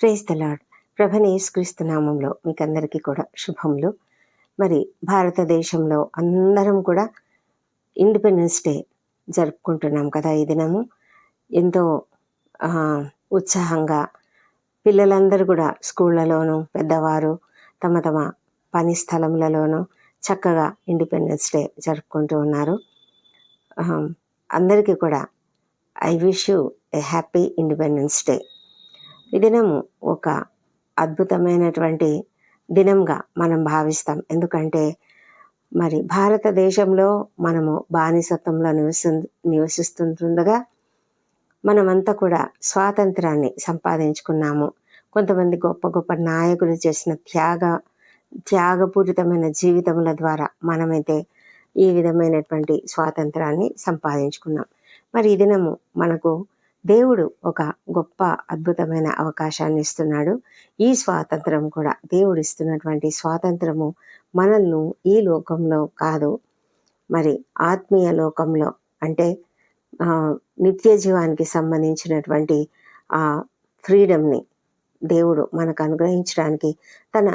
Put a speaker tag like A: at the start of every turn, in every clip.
A: Praise the lord ప్రభని యేసుక్రీస్తు నామంలో మీకు అందరికీ కూడా శుభములు. మరి భారతదేశంలో అందరం కూడా ఇండిపెండెన్స్ డే జరుపుకుంటున్నాం కదా ఈ దినము. ఎంతో ఉత్సాహంగా పిల్లలందరూ కూడా స్కూళ్ళలోనూ పెద్దవారు తమ తమ పని స్థలములలోనూ చక్కగా ఇండిపెండెన్స్ డే జరుపుకుంటూ ఉన్నారు. అందరికీ కూడా I wish you a happy independence day ఈ దినము ఒక అద్భుతమైనటువంటి దినంగా మనం భావిస్తాం. ఎందుకంటే మరి భారతదేశంలో మనము బానిసత్వంలో నివసి నివసిస్తుండగా మనమంతా కూడా స్వాతంత్రాన్ని సంపాదించుకున్నాము. కొంతమంది గొప్ప గొప్ప నాయకులు చేసిన త్యాగ త్యాగపూరితమైన జీవితముల ద్వారా మనమైతే ఈ విధమైనటువంటి స్వాతంత్రాన్ని సంపాదించుకున్నాం. మరి ఈ దినము మనకు దేవుడు ఒక గొప్ప అద్భుతమైన అవకాశాన్ని ఇస్తున్నాడు. ఈ స్వాతంత్రం కూడా దేవుడు ఇస్తున్నటువంటి స్వాతంత్రము మనల్ని ఈ లోకంలో కాదు మరి ఆత్మీయ లోకంలో అంటే నిత్య జీవానికి సంబంధించినటువంటి ఆ ఫ్రీడమ్ని దేవుడు మనకు అనుగ్రహించడానికి తన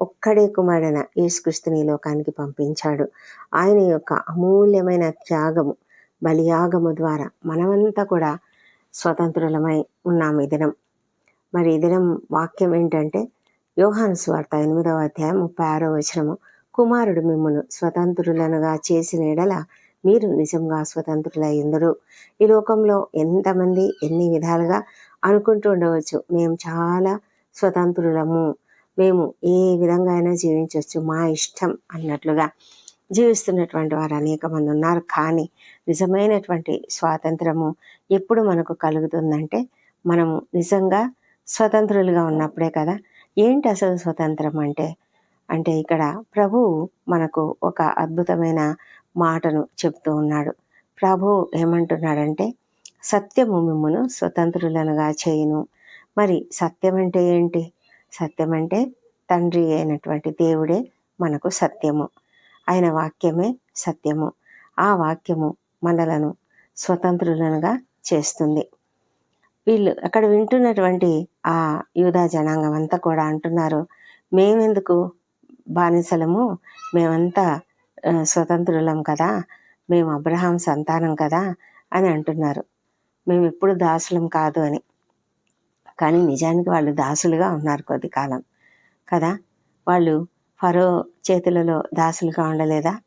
A: ఒక్కడే కుమారుడైన యేసుక్రీస్తుని లోకానికి పంపించాడు. ఆయన యొక్క అమూల్యమైన త్యాగము బలియాగము ద్వారా మనమంతా కూడా స్వతంత్రులమై ఉన్నాము ఈ దినం. మరి ఈ దినం వాక్యం ఏంటంటే యోహాను స్వార్త ఎనిమిదవ అధ్యాయం ముప్పై ఆరో వచనము కుమారుడు మిమ్మను స్వతంత్రులనుగా చేసిన ఎడల మీరు నిజంగా స్వతంత్రులయ్యిందరు ఈ లోకంలో ఎంతమంది ఎన్ని విధాలుగా అనుకుంటూ ఉండవచ్చు. మేము చాలా స్వతంత్రులము. మేము ఏ విధంగా అయినా జీవించవచ్చు మా ఇష్టం అన్నట్లుగా. జీవిస్తున్నటువంటి వారు అనేక మంది ఉన్నారు. కానీ నిజమైనటువంటి స్వాతంత్రము ఎప్పుడు మనకు కలుగుతుందంటే మనము నిజంగా స్వతంత్రులుగా ఉన్నప్పుడే కదా. ఏంటి అసలు స్వతంత్రం అంటే? అంటే ఇక్కడ ప్రభువు మనకు ఒక అద్భుతమైన మాటను చెప్తూ ఉన్నాడు. ప్రభు ఏమంటున్నాడంటే సత్యము మిమ్మును స్వతంత్రులనుగా చేయును. మరి సత్యం అంటే ఏంటి? సత్యం అంటే తండ్రి అయినటువంటి దేవుడే మనకు సత్యము. ఆయన వాక్యమే సత్యము. ఆ వాక్యము మనలను స్వతంత్రులనుగా చేస్తుంది. వీళ్ళు అక్కడ వింటున్నటువంటి ఆ యూదా జనాంగం అంతా కూడా అంటున్నారు మేమెందుకు బానిసలము? మేమంతా స్వతంత్రులం కదా? మేము అబ్రహాం సంతానం కదా? అని అంటున్నారు. మేము ఎప్పుడు దాసులం కాదు అని. కానీ నిజానికి వాళ్ళు దాసులుగా ఉన్నారు కొద్ది కాలం కదా? వాళ్ళు ఫరో చేతులలో దాసులుగా ఉండలేదా?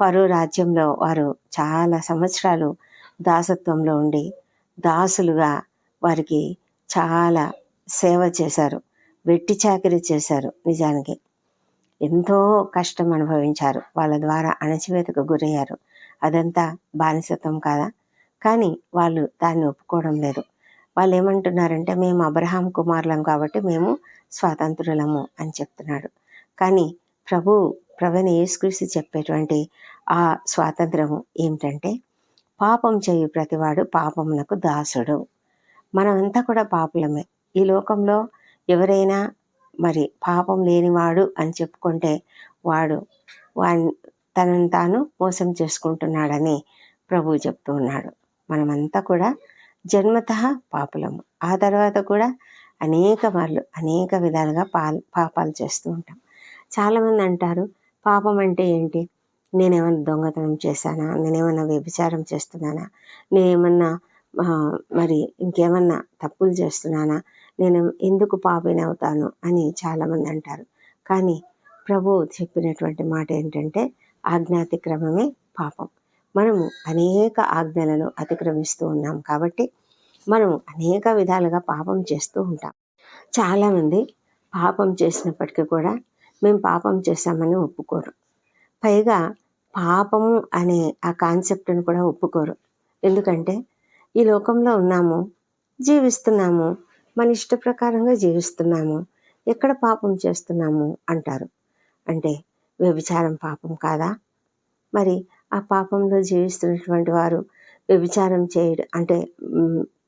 A: ఫరో రాజ్యంలో వారు చాలా సంవత్సరాలు దాసత్వంలో ఉండి దాసులుగా వారికి చాలా సేవ చేశారు. వెట్టి చాకిరీ చేశారు నిజానికి. ఎంతో కష్టం అనుభవించారు. వాళ్ళ ద్వారా అణచివేతకు గురయ్యారు. అదంతా బానిసత్వం కాదా? కానీ వాళ్ళు దాన్ని ఒప్పుకోవడం లేదు. వాళ్ళు ఏమంటున్నారంటే మేము అబ్రహాం కుమారులం కాబట్టి మేము స్వాతంత్రులము అని చెప్తున్నాడు. కానీ ప్రభు ప్రభుని యేసుక్రీస్తు చెప్పేటువంటి ఆ స్వాతంత్రము ఏమిటంటే పాపం చేయు ప్రతివాడు పాపమునకు దాసుడు. మనమంతా కూడా పాపులమే. ఈ లోకంలో ఎవరైనా మరి పాపం లేనివాడు అని చెప్పుకుంటే వాడు వాని తనను తాను మోసం చేసుకుంటున్నాడని ప్రభువు చెప్తూ ఉన్నాడు. మనమంతా కూడా జన్మత పాపులము. ఆ తర్వాత కూడా అనేక మార్లు అనేక విధాలుగా పా పాపాలు చేస్తూ ఉంటాం. చాలామంది అంటారు పాపం అంటే ఏంటి? నేనేమన్నా దొంగతనం చేశానా? నేనేమన్నా వ్యభిచారం చేస్తున్నానా? నేనేమన్నా మరి ఇంకేమన్నా తప్పులు చేస్తున్నానా? నేను ఎందుకు పాపిని అవుతాను? అని చాలామంది అంటారు కానీ ప్రభు చెప్పినటువంటి మాట ఏంటంటే ఆజ్ఞాతిక్రమమే పాపం. మనము అనేక ఆజ్ఞలను అతిక్రమిస్తూ ఉన్నాం కాబట్టి మనము అనేక విధాలుగా పాపం చేస్తూ ఉంటాం. చాలామంది పాపం చేసినప్పటికీ కూడా మేము పాపం చేశామని ఒప్పుకోరు. పైగా పాపము అనే ఆ కాన్సెప్ట్ని కూడా ఒప్పుకోరు. ఎందుకంటే ఈ లోకంలో ఉన్నాము జీవిస్తున్నాము మన ఇష్ట ప్రకారంగా జీవిస్తున్నాము ఎక్కడ పాపం చేస్తున్నాము అంటారు. అంటే వ్యభిచారం పాపం కాదా? మరి ఆ పాపంలో జీవిస్తున్నటువంటి వారు వ్యభిచారం చేయడం అంటే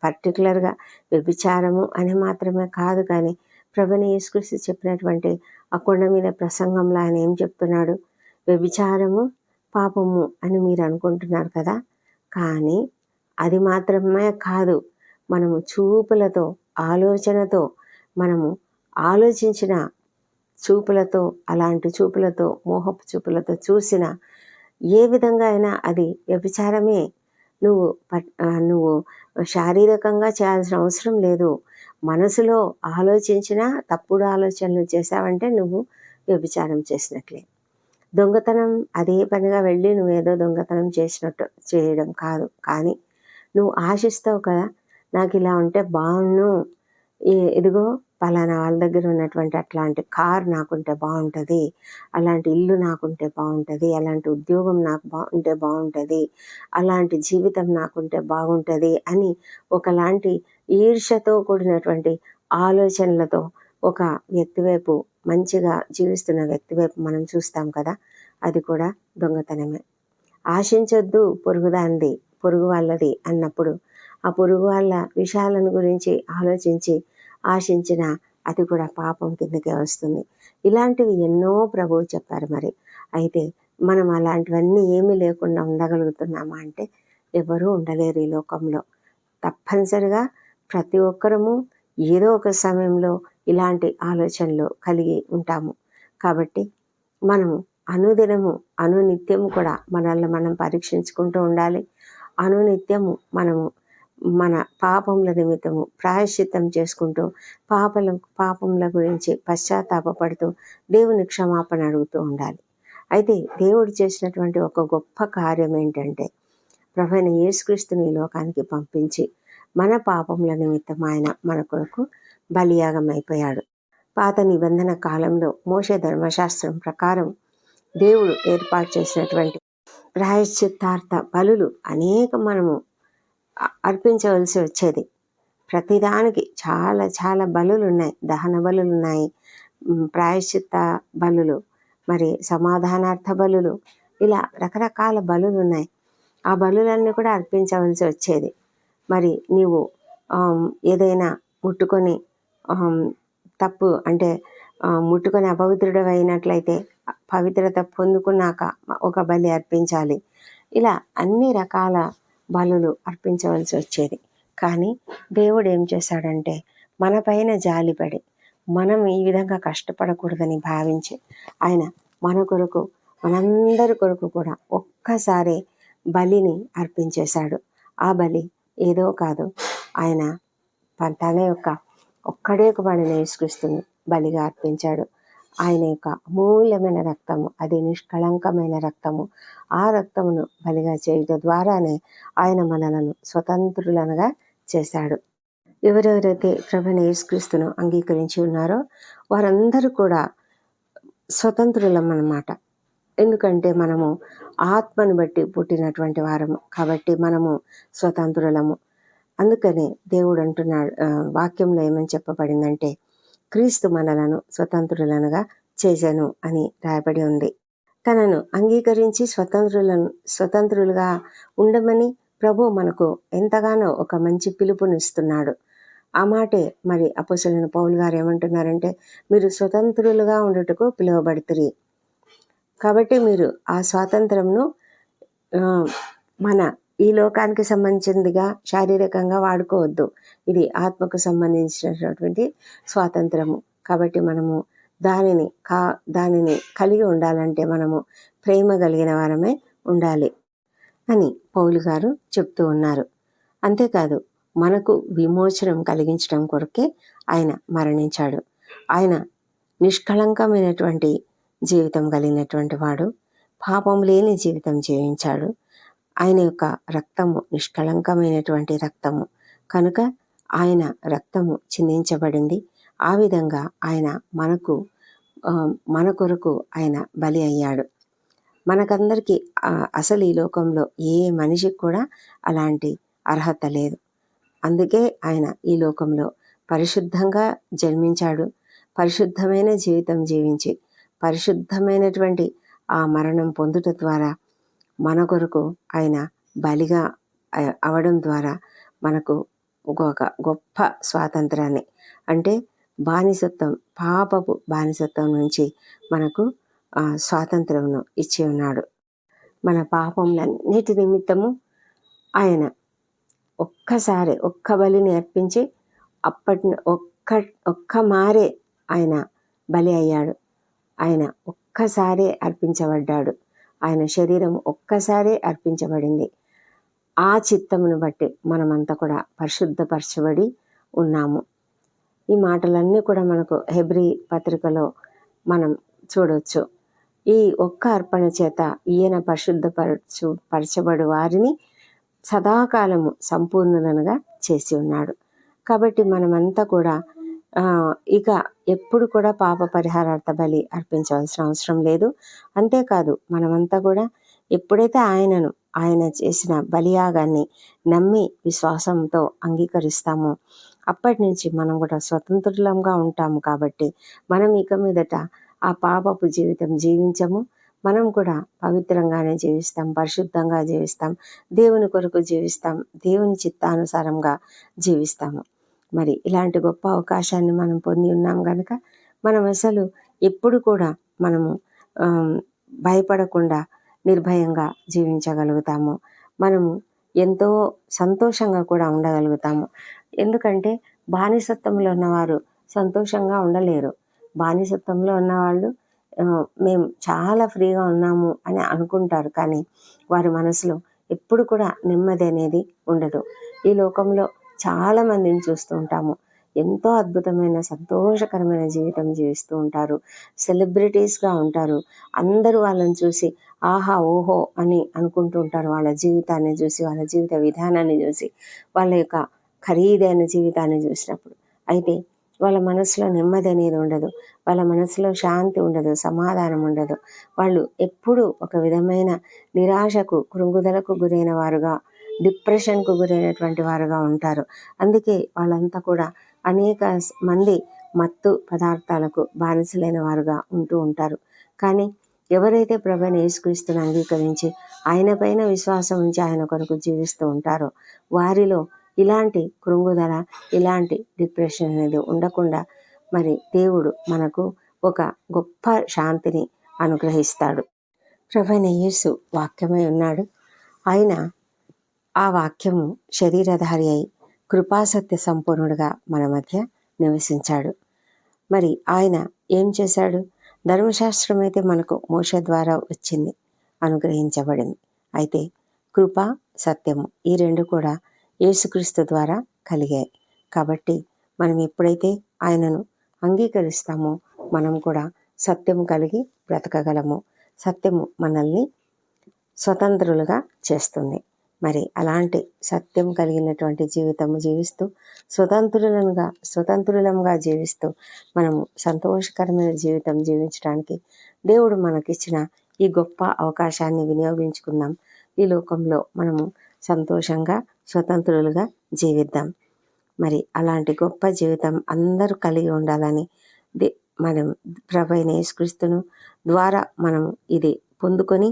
A: పర్టికులర్గా వ్యభిచారము అని మాత్రమే కాదు కానీ ప్రభుని యేసుకృష్ణ చెప్పినటువంటి ఆ కొండ మీద ప్రసంగంలో ఆయన ఏం చెప్తున్నాడు? వ్యభిచారము పాపము అని మీరు అనుకుంటున్నారు కదా? కానీ అది మాత్రమే కాదు. మనము చూపులతో ఆలోచనతో మనము ఆలోచించిన చూపులతో అలాంటి చూపులతో మోహపు చూపులతో చూసిన ఏ విధంగా అయినా అది వ్యభిచారమే. నువ్వు పట్ నువ్వు శారీరకంగా చేయాల్సిన అవసరం లేదు. మనసులో ఆలోచించిన తప్పుడు ఆలోచనలు చేసావంటే నువ్వు వ్యభిచారం చేసినట్లే. దొంగతనం అదే పనిగా వెళ్ళి నువ్వేదో దొంగతనం చేసినట్టు చేయడం కాదు. కానీ నువ్వు ఆశిస్తావు కదా నాకు ఇలా ఉంటే బాగుండు ఇదిగో పలానా వాళ్ళ దగ్గర ఉన్నటువంటి అట్లాంటి కార్ నాకుంటే బాగుంటుంది అలాంటి ఇల్లు నాకుంటే బాగుంటుంది అలాంటి ఉద్యోగం నాకు బాగుంటే బాగుంటుంది అలాంటి జీవితం నాకుంటే బాగుంటుంది అని ఒకలాంటి ఈర్ష్యతో కూడినటువంటి ఆలోచనలతో ఒక వ్యక్తి వైపు మంచిగా జీవిస్తున్న వ్యక్తి వైపు మనం చూస్తాం కదా అది కూడా దొంగతనమే. ఆశించొద్దు పొరుగుదాంది పొరుగు వాళ్ళది అన్నప్పుడు ఆ పొరుగు వాళ్ళ విషయాలను గురించి ఆలోచించి ఆశించిన అది కూడా పాపం కిందకే వస్తుంది. ఇలాంటివి ఎన్నో ప్రభువు చెప్పారు మరి. అయితే మనం అలాంటివన్నీ ఏమీ లేకుండా ఉండగలుగుతున్నామా అంటే ఎవరూ ఉండలేరు ఈ లోకంలో. తప్పనిసరిగా ప్రతి ఒక్కరము ఏదో ఒక సమయంలో ఇలాంటి ఆలోచనలు కలిగి ఉంటాము. కాబట్టి మనము అనుదినము అనునిత్యము కూడా మనల్ని మనం పరీక్షించుకుంటూ ఉండాలి. అనునిత్యము మనము మన పాపముల నిమిత్తము ప్రాయశ్చిత్తం చేసుకుంటూ పాపల పాపముల గురించి పశ్చాత్తాపపడుతూ దేవుని క్షమాపణ అడుగుతూ ఉండాలి. అయితే దేవుడు చేసినటువంటి ఒక గొప్ప కార్యం ఏంటంటే ప్రభైన యేసుక్రీస్తుని లోకానికి పంపించి మన పాపముల నిమిత్తం ఆయన మన కొరకు బలియాగం అయిపోయాడు పాత నిబంధన కాలంలో మోష ధర్మశాస్త్రం ప్రకారం దేవుడు ఏర్పాటు చేసినటువంటి ప్రాయశ్చిత్తార్థ బలులు అనేక మనము అర్పించవలసి వచ్చేది. ప్రతిదానికి చాలా చాలా బలులు ఉన్నాయి దహన బలులు ఉన్నాయి ప్రాయశ్చిత్త బలులు మరి సమాధానార్థ బలులు ఇలా రకరకాల బలులు ఉన్నాయి ఆ బలులన్నీ కూడా అర్పించవలసి వచ్చేది. మరి నీవు ఏదైనా ముట్టుకొని తప్పు అంటే ముట్టుకొని అపవిత్రుడమైనట్లయితే పవిత్రత పొందుకున్నాక ఒక బలి అర్పించాలి. ఇలా అన్ని రకాల బలులు అర్పించవలసి వచ్చేది. కానీ దేవుడు ఏం చేశాడంటే మన పైన జాలిపడి మనం ఈ విధంగా కష్టపడకూడదని భావించి ఆయన మన కొరకు మనందరి కొరకు కూడా ఒక్కసారి బలిని అర్పించేశాడు. ఆ బలి ఏదో కాదు ఆయన తన యొక్క ఒక్కడే ఒక బలిని యేసుక్రీస్తుని బలిగా అర్పించాడు. ఆయన యొక్క అమూల్యమైన రక్తము అది నిష్కళంకమైన రక్తము. ఆ రక్తమును బలిగా చేయడం ద్వారానే ఆయన మనలను స్వతంత్రులనుగా చేశాడు. ఎవరెవరైతే ప్రభుని యేసుక్రీస్తును అంగీకరించి ఉన్నారో వారందరూ కూడా స్వతంత్రులం అన్నమాట ఎందుకంటే మనము ఆత్మను బట్టి పుట్టినటువంటి వారము కాబట్టి మనము స్వతంత్రులము. అందుకనే దేవుడు అంటున్నాడు వాక్యంలో ఏమని చెప్పబడిందంటే క్రీస్తు మనలను స్వతంత్రులనుగా చేశాను అని రాయబడి ఉంది. తనను అంగీకరించి స్వతంత్రులను స్వతంత్రులుగా ఉండమని ప్రభు మనకు ఎంతగానో ఒక మంచి పిలుపునిస్తున్నాడు. ఆ మాటే మరి అపోసలను పౌలు గారు ఏమంటున్నారంటే మీరు స్వతంత్రులుగా ఉండటకు పిలువబడుతురి. కాబట్టి మీరు ఆ స్వాతంత్రంను మన ఈ లోకానికి సంబంధించిందిగా శారీరకంగా వాడుకోవద్దు. ఇది ఆత్మకు సంబంధించినటువంటి స్వాతంత్రము. కాబట్టి మనము దానిని కా దానిని కలిగి ఉండాలంటే మనము ప్రేమ కలిగిన వారమే ఉండాలి అని పౌలు గారు చెప్తూ ఉన్నారు. అంతేకాదు మనకు విమోచనం కలిగించడం కొరకే ఆయన మరణించాడు. ఆయన నిష్కళంకమైనటువంటి జీవితం కలిగినటువంటి వాడు పాపం లేని జీవితం జీవించాడు. ఆయన యొక్క రక్తము నిష్కళంకమైనటువంటి రక్తము. కనుక ఆయన రక్తము చిందించబడింది. ఆ విధంగా ఆయన మనకు మన కొరకు ఆయన బలి అయ్యాడు. మనకందరికీ అసలు ఈ లోకంలో ఏ మనిషికి కూడా అలాంటి అర్హత లేదు. అందుకే ఆయన ఈ లోకంలో పరిశుద్ధంగా జన్మించాడు. పరిశుద్ధమైన జీవితం జీవించి పరిశుద్ధమైనటువంటి ఆ మరణం పొందుట ద్వారా మన కొరకు ఆయన బలిగా అవడం ద్వారా మనకు ఒక గొప్ప స్వాతంత్రాన్ని. అంటే బానిసత్వం పాపపు బానిసత్వం నుంచి మనకు ఆ, స్వాతంత్రంను ఇచ్చి ఉన్నాడు. మన పాపములన్నిటి నిమిత్తము ఆయన ఒక్కసారి ఒక్క బలిని అర్పించి అప్పటి ఒక్క ఒక్క మారే ఆయన బలి అయ్యాడు. ఆయన ఒక్కసారే అర్పించబడ్డాడు. ఆయన శరీరం ఒక్కసారే అర్పించబడింది. ఆ చిత్తమును బట్టి మనమంతా కూడా పరిశుద్ధపరచబడి ఉన్నాము. ఈ మాటలన్నీ కూడా మనకు హెబ్రి పత్రికలో మనం చూడవచ్చు ఈ ఒక్క అర్పణ చేత ఈయన పరిశుద్ధపరచు పరచబడు వారిని సదాకాలము సంపూర్ణులనుగా చేసి ఉన్నాడు. కాబట్టి మనమంతా కూడా ఇక ఎప్పుడు కూడా పాప పరిహారార్థ బలి అర్పించవలసిన అవసరం లేదు. అంతేకాదు మనమంతా కూడా ఎప్పుడైతే ఆయనను ఆయన చేసిన బలియాగాన్ని నమ్మి విశ్వాసంతో అంగీకరిస్తామో అప్పటి నుంచి మనం కూడా స్వతంత్రులంగా ఉంటాము కాబట్టి మనం ఇక మీదట ఆ పాపపు జీవితం జీవించము. మనం కూడా పవిత్రంగానే జీవిస్తాం పరిశుద్ధంగా జీవిస్తాం దేవుని కొరకు జీవిస్తాం దేవుని చిత్తానుసారంగా జీవిస్తాము. మరి ఇలాంటి గొప్ప అవకాశాన్ని మనం పొంది ఉన్నాం కనుక మనం అసలు ఎప్పుడు కూడా మనము భయపడకుండా నిర్భయంగా జీవించగలుగుతాము. మనము ఎంతో సంతోషంగా కూడా ఉండగలుగుతాము. ఎందుకంటే బానిసత్వంలో ఉన్నవారు సంతోషంగా ఉండలేరు. బానిసత్వంలో ఉన్నవాళ్ళు మేము చాలా ఫ్రీగా ఉన్నాము అని అనుకుంటారు. కానీ వారి మనసులో ఎప్పుడు కూడా నెమ్మది అనేది ఉండదు. ఈ లోకంలో చాలా మందిని చూస్తూ ఉంటాము. ఎంతో అద్భుతమైన సంతోషకరమైన జీవితం జీవిస్తూ ఉంటారు. సెలబ్రిటీస్గా ఉంటారు. అందరూ వాళ్ళని చూసి ఆహా ఓహో అని అనుకుంటూ ఉంటారు. వాళ్ళ జీవితాన్ని చూసి వాళ్ళ జీవిత విధానాన్ని చూసి వాళ్ళ యొక్క ఖరీదైన జీవితాన్ని చూసినప్పుడు. అయితే వాళ్ళ మనసులో నెమ్మది అనేది ఉండదు. వాళ్ళ మనసులో శాంతి ఉండదు. సమాధానం ఉండదు. వాళ్ళు ఎప్పుడూ ఒక విధమైన నిరాశకు కృంగుదలకు గురైన వారుగా డిప్రెషన్కు గురైనటువంటి వారుగా ఉంటారు. అందుకే వాళ్ళంతా కూడా అనేక మంది మత్తు పదార్థాలకు బానిసలైన వారుగా ఉంటూ ఉంటారు. కానీ ఎవరైతే ప్రభుని యేసుక్రీస్తుని అంగీకరించి ఆయన పైన విశ్వాసం ఉంచి ఆయన కొరకు జీవిస్తూ ఉంటారో వారిలో ఇలాంటి కృంగుదల ఇలాంటి డిప్రెషన్ అనేది ఉండకుండా మరి దేవుడు మనకు ఒక గొప్ప శాంతిని అనుగ్రహిస్తాడు. ప్రభుని యేసు వాక్యమై ఉన్నాడు. ఆయన ఆ వాక్యము శరీరధారి అయి కృపాసత్య సంపూర్ణుడుగా మన మధ్య నివసించాడు. మరి ఆయన ఏం చేశాడు? ధర్మశాస్త్రం అయితే మనకు మోష ద్వారా వచ్చింది అనుగ్రహించబడింది. అయితే కృప సత్యము ఈ రెండు కూడా యేసుక్రీస్తు ద్వారా కలిగాయి. కాబట్టి మనం ఎప్పుడైతే ఆయనను అంగీకరిస్తామో మనం కూడా సత్యము కలిగి బ్రతకగలము. సత్యము మనల్ని స్వతంత్రులుగా చేస్తుంది. మరి అలాంటి సత్యం కలిగినటువంటి జీవితం జీవిస్తూ స్వతంత్రులనుగా స్వతంత్రులంగా జీవిస్తూ మనము సంతోషకరమైన జీవితం జీవించడానికి దేవుడు మనకిచ్చిన ఈ గొప్ప అవకాశాన్ని వినియోగించుకుందాం. ఈ లోకంలో మనము సంతోషంగా స్వతంత్రులుగా జీవిద్దాం. మరి అలాంటి గొప్ప జీవితం అందరూ కలిగి ఉండాలని మనం ప్రభైన యేసుక్రీస్తును ద్వారా మనం ఇది పొందుకొని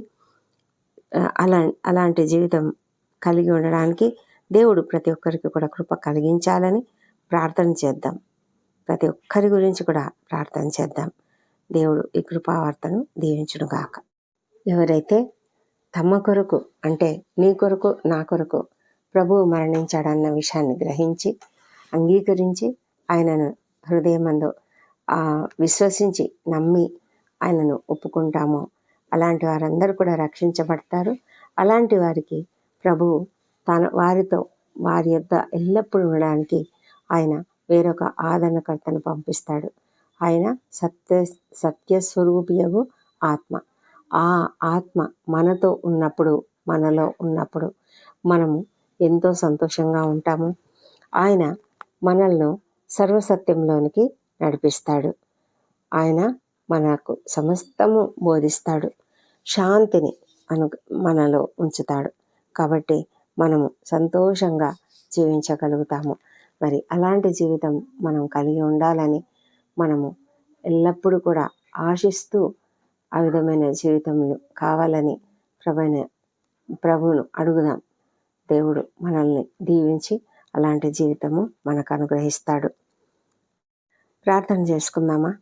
A: అలా అలాంటి జీవితం కలిగి ఉండడానికి దేవుడు ప్రతి ఒక్కరికి కూడా కృప కలిగించాలని ప్రార్థన చేద్దాం. ప్రతి ఒక్కరి గురించి కూడా ప్రార్థన చేద్దాం. దేవుడు ఈ కృపావార్తను దీవించునుగాక ఎవరైతే తమ కొరకు అంటే నీ కొరకు నా కొరకు ప్రభువు మరణించాడన్న విషయాన్ని గ్రహించి అంగీకరించి ఆయనను హృదయమందు విశ్వసించి నమ్మి ఆయనను ఒప్పుకుంటామో అలాంటి వారందరూ కూడా రక్షించబడతారు. అలాంటి వారికి ప్రభువు తన వారితో వారి యొక్క ఎల్లప్పుడూ ఉండడానికి ఆయన వేరొక ఆదరణకర్తను పంపిస్తాడు. ఆయన సత్య సత్యస్వరూపియగు ఆత్మ. ఆ ఆత్మ మనతో ఉన్నప్పుడు మనలో ఉన్నప్పుడు మనము ఎంతో సంతోషంగా ఉంటాము. ఆయన మనల్ని సర్వసత్యంలోనికి నడిపిస్తాడు. ఆయన మనకు సమస్తము బోధిస్తాడు. శాంతిని అను మనలో ఉంచుతాడు. కాబట్టి మనము సంతోషంగా జీవించగలుగుతాము. మరి అలాంటి జీవితం మనం కలిగి ఉండాలని మనము ఎల్లప్పుడూ కూడా ఆశిస్తూ ఆ విధమైన జీవితం కావాలని ప్రభైన ప్రభువును అడుగుదాం. దేవుడు మనల్ని దీవించి అలాంటి జీవితము మనకు అనుగ్రహిస్తాడు. ప్రార్థన చేసుకుందామా?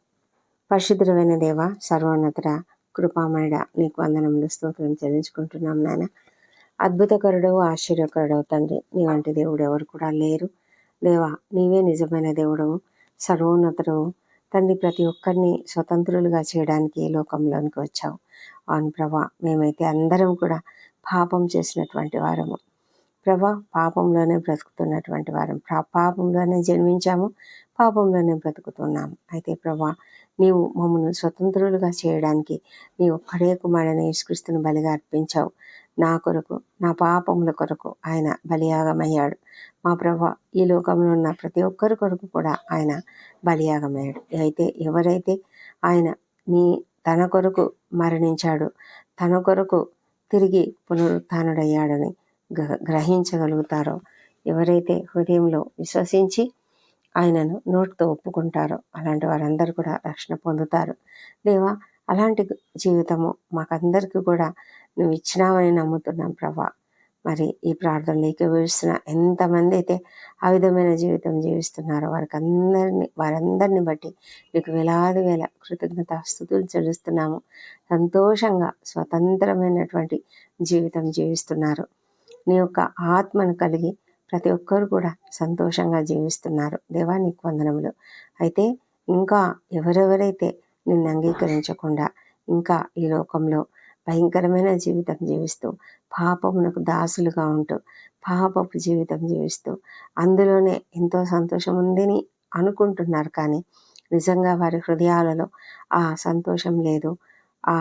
A: పరిశుద్ధమైన దేవ సర్వోన్నత కృపామయుడ నీకు వందనములు స్తోత్రం చెల్లించుకుంటున్నాం నాయన. అద్భుతకరుడు ఆశ్చర్యకరుడవు తండ్రి. నీ వంటి దేవుడు ఎవరు కూడా లేరు. దేవా నీవే నిజమైన దేవుడవు సర్వోన్నతుడు తండ్రి ప్రతి ఒక్కరిని స్వతంత్రులుగా చేయడానికి ఈ లోకంలోనికి వచ్చావు? అవును ప్రభా మేమైతే అందరం కూడా పాపం చేసినటువంటి వారము. ప్రభా పాపంలోనే బ్రతుకుతున్నటువంటి వారం. పాపంలోనే జన్మించాము పాపంలోనే బ్రతుకుతున్నాము. అయితే ప్రభా నీవు మమ్మల్ని స్వతంత్రులుగా చేయడానికి నీ ఒక్కడే కుమారుని యేసుక్రీస్తుని బలిగా అర్పించావు. నా కొరకు నా పాపముల కొరకు ఆయన బలియాగమయ్యాడు. మా ప్రభ ఈ లోకంలో ఉన్న ప్రతి ఒక్కరి కొరకు కూడా ఆయన బలియాగమయ్యాడు. అయితే ఎవరైతే ఆయన నీ తన కొరకు మరణించాడు తన కొరకు తిరిగి పునరుత్డయ్యాడని గ్రహించగలుగుతారో ఎవరైతే హృదయంలో విశ్వసించి ఆయనను నోటితో ఒప్పుకుంటారో అలాంటి వారందరూ కూడా రక్షణ పొందుతారు. దేవా అలాంటి జీవితము మాకందరికీ కూడా నువ్వు ఇచ్చినావని నమ్ముతున్నాం ప్రభా. మరి ఈ ప్రార్థనలోకి వేస్తున్న ఎంతమంది అయితే ఆ విధమైన జీవితం జీవిస్తున్నారో వారికి అందరినీ వారందరిని బట్టి నీకు వేలాది వేల కృతజ్ఞత స్థుతులు చెల్లిస్తున్నాము. సంతోషంగా స్వతంత్రమైనటువంటి జీవితం జీవిస్తున్నారు. నీ యొక్క ఆత్మను కలిగి ప్రతి ఒక్కరు కూడా సంతోషంగా జీవిస్తున్నారు. దేవా నీకు వందనములు. అయితే ఇంకా ఎవరెవరైతే నిన్ను అంగీకరించకుండా ఇంకా ఈ లోకంలో భయంకరమైన జీవితం జీవిస్తూ పాపమునకు దాసులుగా ఉంటూ పాపపు జీవితం జీవిస్తూ అందులోనే ఎంతో సంతోషం ఉందని అనుకుంటున్నారు. కానీ నిజంగా వారి హృదయాలలో ఆ సంతోషం లేదు. ఆ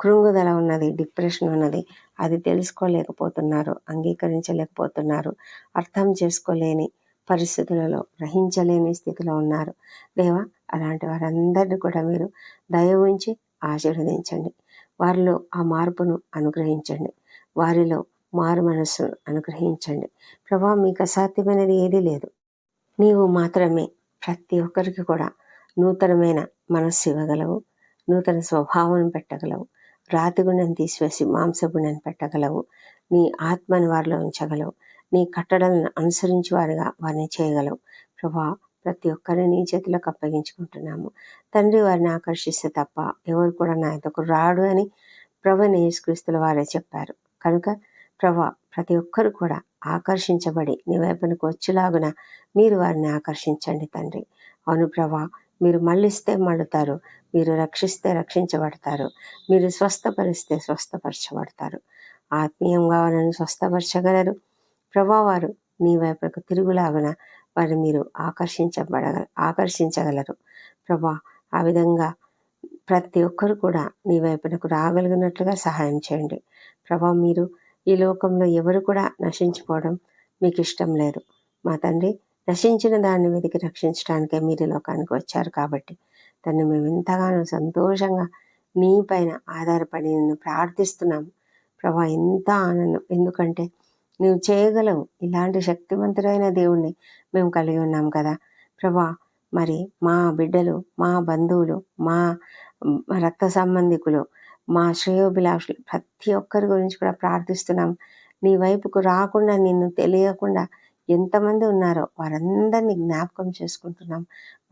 A: కృంగుదల ఉన్నది డిప్రెషన్ ఉన్నది. అది తెలుసుకోలేకపోతున్నారు అంగీకరించలేకపోతున్నారు అర్థం చేసుకోలేని పరిస్థితులలో గ్రహించలేని స్థితిలో ఉన్నారు. దేవా అలాంటి వారందరినీ కూడా మీరు దయ ఉంచి ఆశీర్వదించండి. వారిలో ఆ మార్పును అనుగ్రహించండి. వారిలో మారు మనస్సును అనుగ్రహించండి. ప్రభా మీకు అసాధ్యమైనది ఏదీ లేదు. నీవు మాత్రమే ప్రతి ఒక్కరికి కూడా నూతనమైన మనస్సు ఇవ్వగలవు. నూతన స్వభావం పెట్టగలవు. రాతి గుండెని తీసివేసి మాంసగుండెని పెట్టగలవు. నీ ఆత్మని వారిలో ఉంచగలవు. నీ కట్టడలను అనుసరించి వారిగా వారిని చేయగలవు. ప్రభా ప్రతి ఒక్కరిని నీ చేతిలోకి అప్పగించుకుంటున్నాము. తండ్రి వారిని ఆకర్షిస్తే తప్ప ఎవరు కూడా నా ఎదుకు రాడు అని ప్రభు యేసుక్రీస్తుల వారే చెప్పారు. కనుక ప్రభా ప్రతి ఒక్కరు కూడా ఆకర్షించబడి నీ వైపునకు వచ్చేలాగున మీరు వారిని ఆకర్షించండి తండ్రి. అవును ప్రభా మీరు మళ్ళిస్తే మళ్ళుతారు మీరు రక్షిస్తే రక్షించబడతారు మీరు స్వస్థపరిస్తే స్వస్థపరచబడతారు. ఆత్మీయంగా వారిని స్వస్థపరచగలరు. ప్రభావారు నీ వైపునకు తిరుగులాగున వారిని మీరు ఆకర్షించబడ ఆకర్షించగలరు. ప్రభా ఆ విధంగా ప్రతి ఒక్కరు కూడా నీ వైపునకు రాగలిగినట్లుగా సహాయం చేయండి. ప్రభా మీరు ఈ లోకంలో ఎవరు కూడా నశించిపోవడం మీకు ఇష్టం లేదు. మా తండ్రి నశించిన దాన్ని వెతికి రక్షించడానికే మీరు లోకానికి వచ్చారు కాబట్టి తను మేము ఎంతగానో సంతోషంగా నీ పైన ఆధారపడి నిన్ను ప్రార్థిస్తున్నాము. ప్రభా ఎంత ఆనందం. ఎందుకంటే నువ్వు చేయగలవు. ఇలాంటి శక్తివంతుడైన దేవుణ్ణి మేము కలిగి ఉన్నాం కదా. ప్రభా మరి మా బిడ్డలు మా బంధువులు మా రక్త సంబంధికులు మా శ్రేయోభిలాషులు ప్రతి ఒక్కరి గురించి కూడా ప్రార్థిస్తున్నాం. నీ వైపుకు రాకుండా నిన్ను తెలియకుండా ఎంతమంది ఉన్నారో వారందరినీ జ్ఞాపకం చేసుకుంటున్నాం.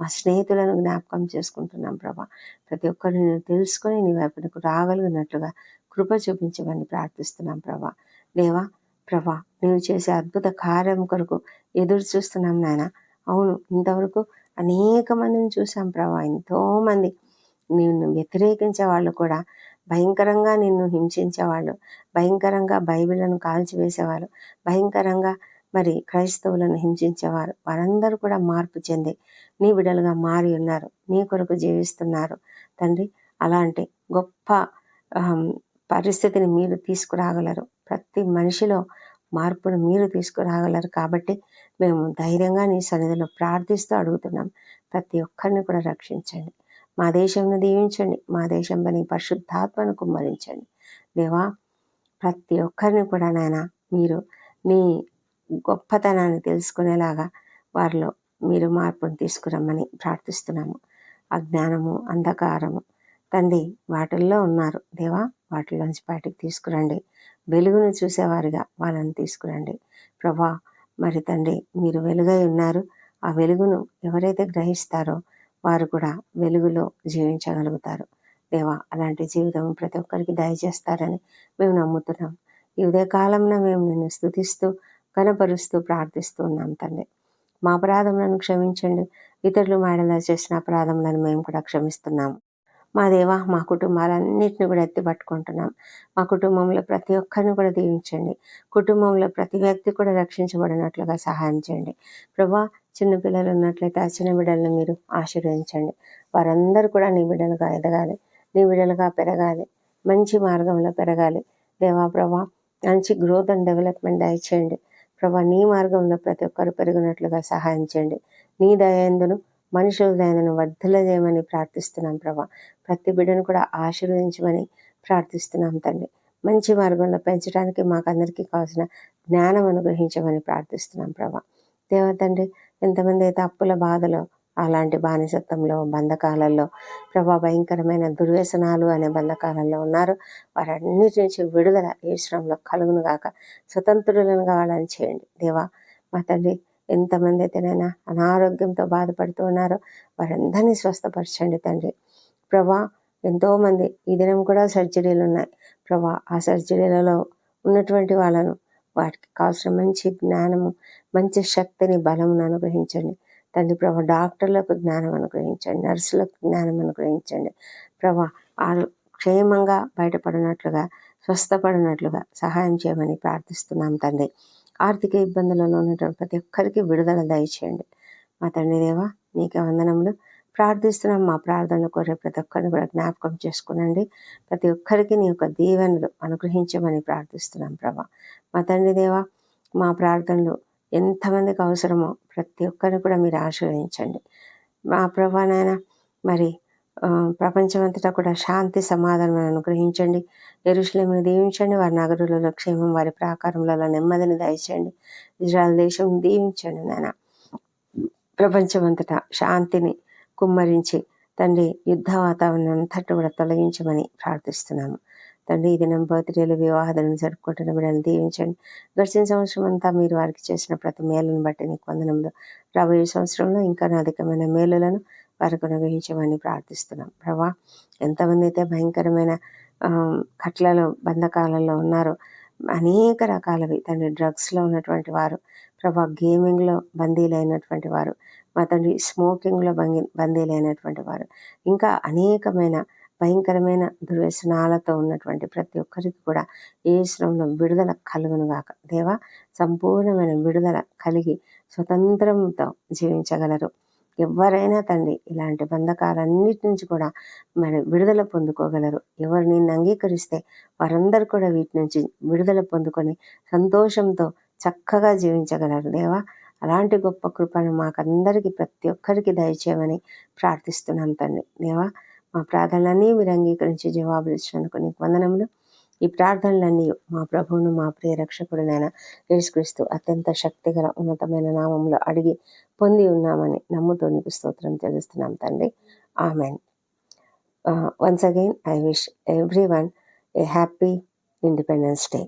A: మా స్నేహితులను జ్ఞాపకం చేసుకుంటున్నాం ప్రభా. ప్రతి ఒక్కరిని తెలుసుకొని నీ వైపునకు రాగలిగినట్లుగా కృప చూపించమని ప్రార్థిస్తున్నాం ప్రభా. దేవా ప్రభా నీవు చేసే అద్భుత కార్యం కొరకు ఎదురు చూస్తున్నాం నాయన. అవును ఇంతవరకు అనేక మందిని చూసాం ప్రభా ఎంతోమంది నిన్ను వ్యతిరేకించే వాళ్ళు కూడా భయంకరంగా నిన్ను హింసించేవాళ్ళు భయంకరంగా బైబిళ్ళను కాల్చివేసేవారు భయంకరంగా మరి క్రైస్తవులను హింసించేవారు వారందరూ కూడా మార్పు చెంది నీ బిడలుగా మారి ఉన్నారు నీ కొరకు జీవిస్తున్నారు. తండ్రి అలాంటి గొప్ప పరిస్థితిని మీరు తీసుకురాగలరు. ప్రతి మనిషిలో మార్పును మీరు తీసుకురాగలరు. కాబట్టి మేము ధైర్యంగా నీ సన్నిధిలో ప్రార్థిస్తూ అడుగుతున్నాం. ప్రతి ఒక్కరిని కూడా రక్షించండి. మా దేశంను దీవించండి. మా దేశంలో నీ పరిశుద్ధాత్మను కుమ్మరించండి. దేవా ప్రతి ఒక్కరిని కూడా నాయన మీరు నీ గొప్పతనాన్ని తెలుసుకునేలాగా వారిలో మీరు మార్పును తీసుకురమ్మని ప్రార్థిస్తున్నాము. అజ్ఞానము అంధకారము తండ్రి వాటిల్లో ఉన్నారు. దేవా వాటిలోంచి బయటకు తీసుకురండి. వెలుగును చూసేవారిగా వాళ్ళని తీసుకురండి. ప్రభా మరి తండ్రి మీరు వెలుగై ఉన్నారు. ఆ వెలుగును ఎవరైతే గ్రహిస్తారో వారు కూడా వెలుగులో జీవించగలుగుతారు. దేవా అలాంటి జీవితం ప్రతి ఒక్కరికి దయచేస్తారని మేము నమ్ముతున్నాం. ఈ ఉదయకాలంలో మేము నిన్ను స్థుతిస్తూ కనపరుస్తూ ప్రార్థిస్తూ ఉన్నాం తండ్రి. మా అపరాధములను క్షమించండి. ఇతరులు మేడలా చేసిన అపరాధములను మేము కూడా క్షమిస్తున్నాము. మా దేవ మా కుటుంబాలన్నింటిని కూడా ఎత్తి పట్టుకుంటున్నాం. మా కుటుంబంలో ప్రతి ఒక్కరిని కూడా దీవించండి. కుటుంబంలో ప్రతి వ్యక్తి కూడా రక్షించబడినట్లుగా సహాయం చేయండి. ప్రభా చిన్న పిల్లలు ఉన్నట్లయితే ఆ చిన్న బిడ్డలను మీరు ఆశీర్వదించండి. వారందరూ కూడా నీ బిడ్డలుగా ఎదగాలి నీ బిడ్డలుగా పెరగాలి మంచి మార్గంలో పెరగాలి. దేవా ప్రభా మంచి గ్రోత్ అండ్ డెవలప్మెంట్ దయచేయండి. ప్రభా నీ మార్గంలో ప్రతి ఒక్కరు పెరిగినట్లుగా సహాయం చేయండి. నీ దయందును మనుషుల దయందును వర్ధల చేయమని ప్రార్థిస్తున్నాం ప్రభా. ప్రతి బిడ్డను కూడా ఆశీర్వదించమని ప్రార్థిస్తున్నాం తండ్రి. మంచి మార్గంలో పెంచడానికి మాకందరికీ కావాల్సిన జ్ఞానం అనుగ్రహించమని ప్రార్థిస్తున్నాం ప్రభా. దేవతండ్రి ఎంతమంది అయితే అప్పుల బాధలో అలాంటి బానిసత్వంలో బంధకాలలో ప్రభా భయంకరమైన దుర్వ్యసనాలు అనే బంధకాలలో ఉన్నారు. వారన్నిటి నుంచి విడుదల ఏ శ్రమలో కలుగును గాక స్వతంత్రులను కావాలని చేయండి. దేవా మా తండ్రి ఎంతమంది అయితేనైనా అనారోగ్యంతో బాధపడుతూ ఉన్నారో వారందరినీ స్వస్థపరచండి తండ్రి. ప్రభా ఎంతోమంది ఈ దినం కూడా సర్జరీలు ఉన్నాయి. ప్రభా ఆ సర్జరీలలో ఉన్నటువంటి వాళ్ళను వాటికి కావాల్సిన మంచి జ్ఞానము మంచి శక్తిని బలమును అనుగ్రహించండి. తండ్రి ప్రభా డాక్టర్లకు జ్ఞానం అనుగ్రహించండి నర్సులకు జ్ఞానం అనుగ్రహించండి. ప్రభా వారు క్షేమంగా బయటపడినట్లుగా స్వస్థపడినట్లుగా సహాయం చేయమని ప్రార్థిస్తున్నాం తండ్రి. ఆర్థిక ఇబ్బందులలో ఉన్నటువంటి ప్రతి ఒక్కరికి విడుదల దయచేయండి. మా తండ్రి దేవా నీకే వందనములు. ప్రార్థిస్తున్నాం మా ప్రార్థనలు కోరే ప్రతి ఒక్కరిని కూడా జ్ఞాపకం చేసుకునండి. ప్రతి ఒక్కరికి నీ యొక్క దీవెనలు అనుగ్రహించమని ప్రార్థిస్తున్నాం ప్రభా. మా తండ్రి దేవా మా ప్రార్థనలు ఎంతమందికి అవసరమో ప్రతి ఒక్కరిని కూడా మీరు ఆశీర్వదించండి. మా ప్రభానైనా మరి ప్రపంచమంతటా కూడా శాంతి సమాధానం అనుగ్రహించండి. ఎరుషులేమును దీవించండి. వారి నగరులలో క్షేమం వారి ప్రాకారములలో నెమ్మదిని దయచేయండి. ఇజ్రాయల్ దేశం దీవించండి నాయన. ప్రపంచమంతటా శాంతిని కుమ్మరించి తండ్రి యుద్ధ వాతావరణం అంతటి కూడా తొలగించమని ప్రార్థిస్తున్నాము. తండ్రి ఈ దినం బర్త్డేలు వివాహాలను జరుపుకుంటున్న బిడ్డలు దీవించండి. గడిచిన సంవత్సరం అంతా మీరు వారికి చేసిన ప్రతి మేలును బట్టి నీకు వందనంలో రాబోయే సంవత్సరంలో ఇంకా అధికమైన మేలులను వారికి అనుగ్రహించమని ప్రార్థిస్తున్నాం. ప్రభా ఎంతమంది అయితే భయంకరమైన కట్లలో బంధకాలలో ఉన్నారో అనేక రకాలవి తండ్రి డ్రగ్స్లో ఉన్నటువంటి వారు ప్రభా గేమింగ్లో బందీలైనటువంటి వారు మా తండ్రి స్మోకింగ్లో బంగి బందీలైనటువంటి వారు ఇంకా అనేకమైన భయంకరమైన దుర్వ్యసనాలతో ఉన్నటువంటి ప్రతి ఒక్కరికి కూడా ఏ శ్రమంలో విడుదల కలుగును గాక. దేవా సంపూర్ణమైన విడుదల కలిగి స్వతంత్రంతో జీవించగలరు. ఎవరైనా తండ్రి ఇలాంటి బంధకాలన్నిటి నుంచి కూడా మరి విడుదల పొందుకోగలరు. ఎవరు నిన్ను అంగీకరిస్తే వారందరూ కూడా వీటి నుంచి విడుదల పొందుకొని సంతోషంతో చక్కగా జీవించగలరు. దేవా అలాంటి గొప్ప కృపను మాకందరికీ ప్రతి ఒక్కరికి దయచేయమని ప్రార్థిస్తున్నాం తండ్రి. దేవా మా ప్రార్థనలన్నీ మీరు అంగీకరించి జవాబులు ఇచ్చినందుకు నీకు వందనములు. ఈ ప్రార్థనలన్నీ మా ప్రభువును మా ప్రియ రక్షకుడినైన యేసుక్రీస్తు అత్యంత శక్తిగల ఉన్నతమైన నామంలో అడిగి పొంది ఉన్నామని నమ్ముతూ నీకు స్తోత్రం తెలుస్తున్నాం తండ్రి. Amen. Once again I wish everyone a happy independence day